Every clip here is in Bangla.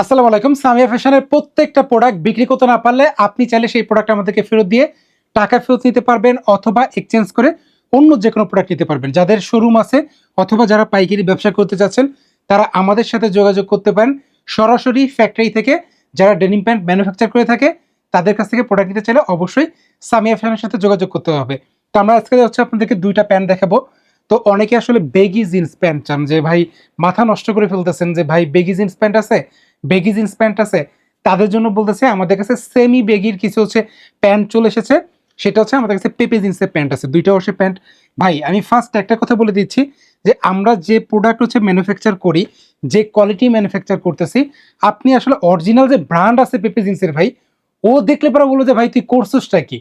আসসালামু আলাইকুম। সামিয়া ফ্যাশনের প্রত্যেকটা প্রোডাক্ট বিক্রি করতে না পারলে আপনি চাইলে সেই প্রোডাক্ট আমাদেরকে ফেরত দিয়ে টাকা ফেরত নিতে পারবেন অথবা এক্সচেঞ্জ করে অন্য যে কোনো প্রোডাক্ট নিতে পারবেন। যাদের শোরুম আছে অথবা যারা পাইকারি ব্যবসা করতে চাচ্ছেন, তারা আমাদের সাথে যোগাযোগ করতে পারেন। সরাসরি ফ্যাক্টরি থেকে যারা ডেনিম প্যান্ট ম্যানুফ্যাকচার করে থাকে, তাদের কাছ থেকে প্রোডাক্ট নিতে চাইলে অবশ্যই সামিয়া ফ্যাশনের সাথে যোগাযোগ করতে হবে। তো আমরা আজকে হচ্ছে আপনাদেরকে দুইটা প্যান্ট দেখাবো। তো অনেকে আসলে বেগি জিন্স প্যান্ট চান যে, ভাই, মাথা নষ্ট করে ফেলতেছেন যে, ভাই বেগি জিন্স প্যান্ট আছে? বেগি জিন্স প্যান্ট আছে, তাদের জন্য বলতেছে, আমাদের কাছে সেমি বেগির কিছু হচ্ছে প্যান্ট চলে এসেছে, সেটা হচ্ছে আমাদের কাছে পেপে জিন্সের প্যান্ট আছে, দুইটা হচ্ছে প্যান্ট ভাই, আমি ফার্স্ট একটা কথা বলে দিচ্ছি যে, আমরা যে প্রোডাক্ট হচ্ছে ম্যানুফ্যাকচার করি, যে কোয়ালিটি ম্যানুফ্যাকচার করতেছি, আপনি আসলে অরিজিনাল যে ব্র্যান্ড আছে পেপে জিন্সের ভাই, ও দেখলে পরে বলব যে, ভাই, তুই কোর্সেসটা কি?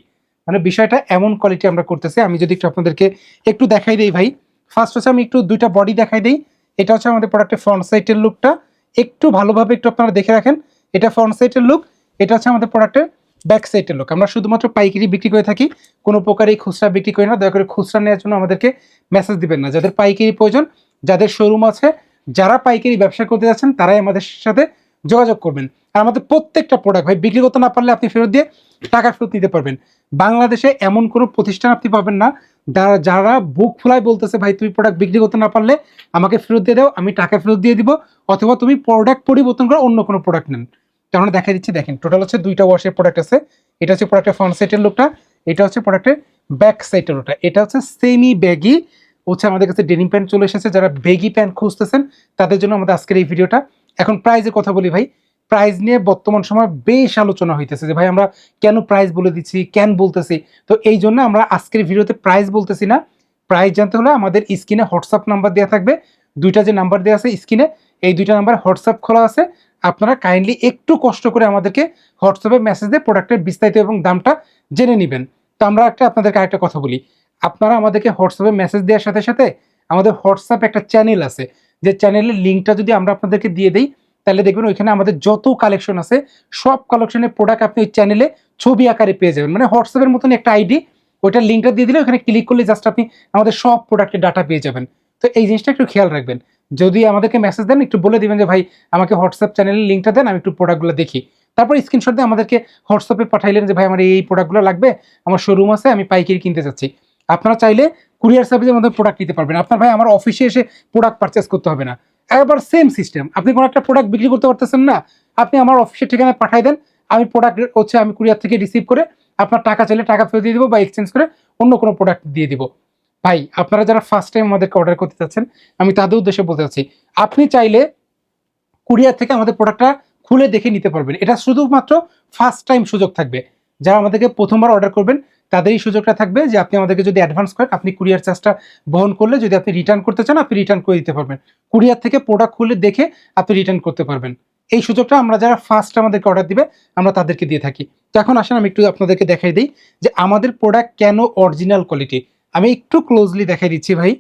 মানে বিষয়টা এমন কোয়ালিটি আমরা করতেছি, আমি যদি একটু আপনাদেরকে একটু দেখাই দিই ভাই। ফার্স্ট হচ্ছে আমি একটু দুইটা বডি দেখাই দিই, এটা হচ্ছে আমাদের প্রোডাক্টের ফ্রন্ট সাইডের লুকটা একটু ভালোভাবে একটু আপনারা দেখে রাখেন। এটা ফ্রন্ট সাইডের লুক এটা হচ্ছে আমাদের প্রোডাক্টের ব্যাক সাইডের লুক আমরা শুধুমাত্র পাইকারি বিক্রি করে থাকি, কোনো প্রকারই খুচরা বিক্রি করি না। দয়া করে খুচরা নেওয়ার জন্য আমাদেরকে মেসেজ দিবেন না। যাদের পাইকারি প্রয়োজন, যাদের শোরুম আছে, যারা পাইকারি ব্যবসা করতে যাচ্ছেন, তারাই আমাদের সাথে যোগাযোগ করবেন। আর আমাদের প্রত্যেকটা প্রোডাক্ট ভাই, বিক্রি করতে না পারলে আপনি ফেরত দিয়ে টাকা ফেরত নিতে পারবেন। বাংলাদেশে এমন কোনো প্রতিষ্ঠান আপনি পাবেন না যারা বুক ফুলাই বলতেছে, ভাই, তুমি প্রোডাক্ট বিক্রি করতে না পারলে আমাকে ফেরত দিয়ে দাও, আমি টাকা ফেরত দিয়ে দিব, অথবা তুমি প্রোডাক্ট পরিবর্তন করে অন্য কোনো প্রোডাক্ট নেন। তাহলে দেখা দিচ্ছি, দেখেন টোটাল হচ্ছে দুইটা ওয়াশের প্রোডাক্ট আছে। এটা হচ্ছে প্রোডাক্টের ফ্রন্ট সাইডের লুকটা এটা হচ্ছে প্রোডাক্টের ব্যাক সাইডের লুকটা এটা হচ্ছে সেমি ব্যাগি হচ্ছে আমাদের কাছে ডেনিম প্যান্ট চলে এসেছে। যারা বেগি প্যান্ট খুঁজতেছেন, তাদের জন্য আমাদের আজকের এই ভিডিওটা এখন প্রাইজের কথা বলি, ভাই প্রাইস নিয়ে বর্তমান সময় বেশ আলোচনা হইতেছে যে, ভাই, আমরা কেন প্রাইজ বলে দিচ্ছি? কেন বলতেছি? তো এই জন্য আমরা আজকের ভিডিওতে প্রাইজ বলতেছি না। প্রাইজ জানতে হলে আমাদের স্ক্রিনে হোয়াটসঅ্যাপ নাম্বার দেওয়া থাকবে। দুইটা যে নাম্বার দেওয়া আছে স্ক্রিনে, এই দুইটা নাম্বার হোয়াটসঅ্যাপ খোলা আছে। আপনারা কাইন্ডলি একটু কষ্ট করে আমাদেরকে হোয়াটসঅ্যাপে মেসেজ দিয়ে প্রোডাক্টের বিস্তারিত এবং দামটা জেনে নেবেন। তো আমরা একটা আপনাদেরকে আরেকটা কথা বলি। আপনারা আমাদেরকে হোয়াটসঅ্যাপে মেসেজ দেওয়ার সাথে সাথে আমাদের হোয়াটসঅ্যাপ একটা চ্যানেল আছে। যে চ্যানেলের লিঙ্কটা যদি আমরা আপনাদেরকে দিয়ে দিই তাহলে দেখবেন ওইখানে আমাদের যত কালেকশন আছে, সব কালেকশনের প্রোডাক্ট আপনি ওই চ্যানেলে ছবি আকারে পেয়ে যাবেন। মানে হোয়াটসঅ্যাপের মতন একটা আইডি ওইটার লিঙ্কটা দিয়ে দিলে ওখানে ক্লিক করলে জাস্ট আপনি আমাদের সব প্রোডাক্টের ডাটা পেয়ে যাবেন। তো এই জিনিসটা একটু খেয়াল রাখবেন। যদি আমাদেরকে মেসেজ দেন, একটু বলে দিবেন যে, ভাই, আমাকে হোয়াটসঅ্যাপ চ্যানেলের লিঙ্কটা দেন, আমি একটু প্রোডাক্টগুলো দেখি। তারপর স্ক্রিনশট দিয়ে আমাদেরকে হোয়াটসঅ্যাপে পাঠাইলেন যে, ভাই, আমার এই প্রোডাক্টগুলো লাগবে, আমার শোরুম আছে, আমি পাইকারি কিনতে চাচ্ছি আপনারা চাইলে কুরিয়ার সার্ভিসের মধ্যে প্রোডাক্ট নিতে পারবেন। আপনার ভাই, আমার অফিসে এসে প্রোডাক্ট পারচেস করতে হবে না। একবার সেম সিস্টেম আপনি কোনো একটা প্রোডাক্ট বিক্রি করতে পারতেছেন না, আপনি আমার অফিসের ঠিকানায় পাঠাই দেন। আমি প্রোডাক্ট হচ্ছে আমি কুরিয়ার থেকে রিসিভ করে আপনার টাকা চাইলে টাকা ফেরত দিয়ে দিব বা এক্সচেঞ্জ করে অন্য কোনো প্রোডাক্ট দিয়ে দিব। ভাই, আপনারা যারা ফার্স্ট টাইম আমাদেরকে অর্ডার করতে চাচ্ছেন, আমি তাদের উদ্দেশ্যে বলতে চাচ্ছি, আপনি চাইলে কুরিয়ার থেকে আমাদের প্রোডাক্টটা খুলে দেখে নিতে পারবেন। এটা শুধুমাত্র ফার্স্ট টাইম সুযোগ থাকবে। যারা আমাদেরকে প্রথমবার অর্ডার করবেন তাদের এই সুযোগটা থাকবে যে আপনি আমাদেরকে যদি অ্যাডভান্স করেন, আপনি কুরিয়ার চার্জটা বহন করলে যদি আপনি রিটার্ন করতে চান, আপনি রিটার্ন করে দিতে পারবেন। কুরিয়ার থেকে প্রোডাক্ট খুলে দেখে আপনি রিটার্ন করতে পারবেন। এই সুযোগটা আমরা যারা ফার্স্ট আমাদেরকে অর্ডার দিবে, আমরা তাদেরকে দিয়ে থাকি। তো এখন আসেন, আমি একটু আপনাদেরকে দেখাই দিই যে আমাদের প্রোডাক্ট কেন অরিজিনাল কোয়ালিটি আমি একটু ক্লোজলি দেখাই দিচ্ছি ভাই।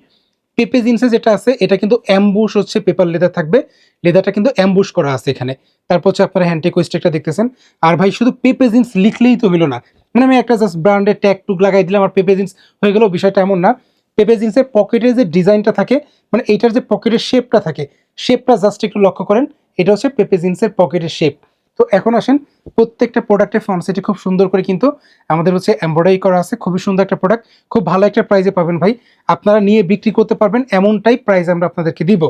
পেপে জিন্সে যেটা আছে, এটা কিন্তু অ্যাম্বুশ হচ্ছে পেপার লেদার থাকবে। লেদারটা কিন্তু অ্যাম্বুশ করা আছে এখানে। তারপর হচ্ছে আপনারা হ্যান্ডটেক ওয়েস্টেকটা দেখতেছেন। আর ভাই, শুধু পেপে জিন্স লিখলেই তো হলো না। মানে আমি একটা জাস্ট ব্র্যান্ডের ট্যাগ টুক লাগাই দিলাম আর পেপে জিন্স হয়ে গেল বিষয়টা এমন না। পেপে জিন্সের পকেটের যে ডিজাইনটা থাকে মানে এটার যে পকেটের শেপটা থাকে শেপটা জাস্ট একটু লক্ষ্য করেন। এটা হচ্ছে পেপে জিন্সের পকেটের শেপ তো এখন আসেন, প্রত্যেকটা প্রোডাক্টের সাইডে খুব সুন্দর করে কিন্তু আমাদের হচ্ছে এমব্রয়ডারি করা আছে। খুবই সুন্দর একটা প্রোডাক্ট খুব ভালো একটা প্রাইজে পাবেন ভাই। আপনারা নিয়ে বিক্রি করতে পারবেন, এমনটাই প্রাইস আমরা আপনাদেরকে দিব।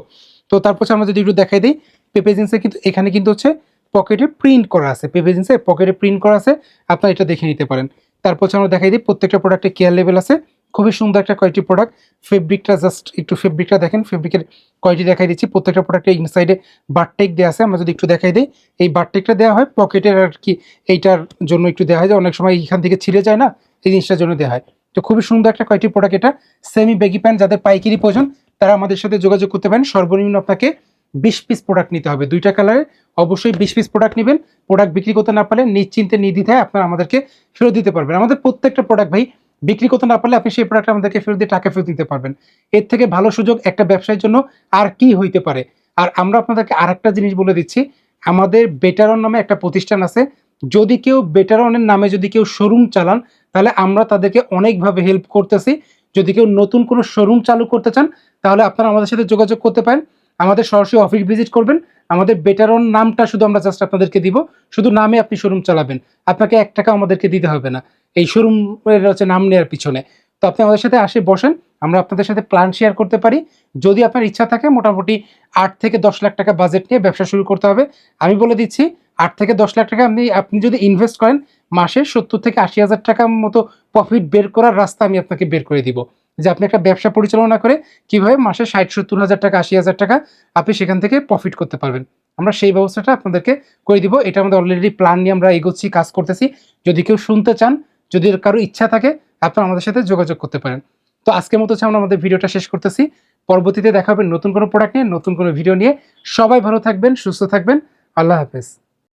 তো তারপর আমরা যদি একটু দেখাই দিই পেপে জিন্সে কিন্তু এখানে কিন্তু হচ্ছে পকেটে প্রিন্ট করা আছে। পেপে জিন্সে পকেটে প্রিন্ট করা আছে, আপনারা এটা দেখে নিতে পারেন। তারপর আমরা দেখাই দিই, প্রত্যেকটা প্রোডাক্টে কেয়ার লেভেল আছে। খুবই সুন্দর একটা কোয়ালিটি প্রোডাক্ট ফেব্রিকটা জাস্ট একটু ফেব্রিকটা দেখেন ফেব্রিকের কোয়ালিটি দেখাই দিচ্ছি। প্রত্যেকটা প্রোডাক্টে ইনসাইডে বারটেক দেওয়া আছে, আমরা যদি একটু দেখাই দিই। এই বারটেকটা দেওয়া হয়, পকেটের আর কি এইটার জন্য একটু দেওয়া হয়। যে অনেক সময় এখান থেকে ছিঁড়ে যায় না, এই জিনিসটার জন্য দেওয়া হয়। তো খুবই সুন্দর একটা কোয়ালিটি প্রোডাক্ট এটা। সেমি বেগি প্যান্ট যাদের পাইকারি প্রয়োজন, তারা আমাদের সাথে যোগাযোগ করতে পারেন। সর্বনিম্ন আপনাকে বিশ পিস প্রোডাক্ট নিতে হবে। দুইটা কালারে অবশ্যই বিশ পিস প্রোডাক্ট নেবেন। প্রোডাক্ট বিক্রি করতে না পারলে নিশ্চিন্তে নির্দ্বিধায় আপনারা আমাদেরকে ফেরত দিতে পারবেন। আমাদের প্রত্যেকটা প্রোডাক্ট ভাই বিক্রি করতে না পারলে আপনি সেই প্রোডাক্ট আমাদেরকে ফেরত দিয়ে টাকা ফেরত দিতে পারবেন। এর থেকে ভালো সুযোগ একটা ব্যবসায়ের জন্য আর কি হইতে পারে? আর আমরা আপনাদেরকে আরেকটা জিনিস বলে দিচ্ছি, আমাদের বেটারন নামে একটা প্রতিষ্ঠান আছে। যদি কেউ বেটারনের নামে যদি কেউ শোরুম চালান, তাহলে আমরা তাদেরকে অনেকভাবে হেল্প করতেছি। যদি কেউ নতুন কোনো শোরুম চালু করতে চান, তাহলে আপনারা আমাদের সাথে যোগাযোগ করতে পারেন। আমাদের সরাসরি অফিস ভিজিট করবেন। আমাদের বেটারন নামটা শুধু আমরা জাস্ট আপনাদেরকে দিব। শুধু নামে আপনি শোরুম চালাবেন। আপনাকে এক টাকা আমাদেরকে দিতে হবে না। এই শোরুমের হচ্ছে নাম নেওয়ার পিছনে। তো আপনি আমাদের সাথে আসে, বসেন। আমরা আপনাদের সাথে প্ল্যান শেয়ার করতে পারি। যদি আপনার ইচ্ছা থাকে, মোটামুটি আট থেকে দশ লাখ টাকা বাজেট নিয়ে ব্যবসা শুরু করতে হবে। আমি বলে দিচ্ছি, আট থেকে দশ লাখ টাকা আপনি আপনি যদি ইনভেস্ট করেন, মাসে সত্তর থেকে আশি হাজার টাকার মতো প্রফিট বের করার রাস্তা আমি আপনাকে বের করে দিব। যে আপনি একটা ব্যবসা পরিচালনা করে কীভাবে মাসে ষাট, সত্তর হাজার টাকা, আশি হাজার টাকা আপনি সেখান থেকে প্রফিট করতে পারবেন। আমরা সেই ব্যবস্থাটা আপনাদেরকে করে দিব। এটা আমাদের অলরেডি প্ল্যান নিয়ে আমরা এগোচ্ছি, কাজ করতেছি। যদি কেউ শুনতে চান, যদি কারও ইচ্ছা থাকে, আপনারা আমাদের সাথে যোগাযোগ করতে পারেন। তো আজকের মতো আমরা আমাদের ভিডিওটা শেষ করতেছি। পরবর্তীতে দেখা হবে নতুন কোনো প্রোডাক্ট নিয়ে, নতুন কোনো ভিডিও নিয়ে। সবাই ভালো থাকবেন, সুস্থ থাকবেন। আল্লাহ হাফেজ।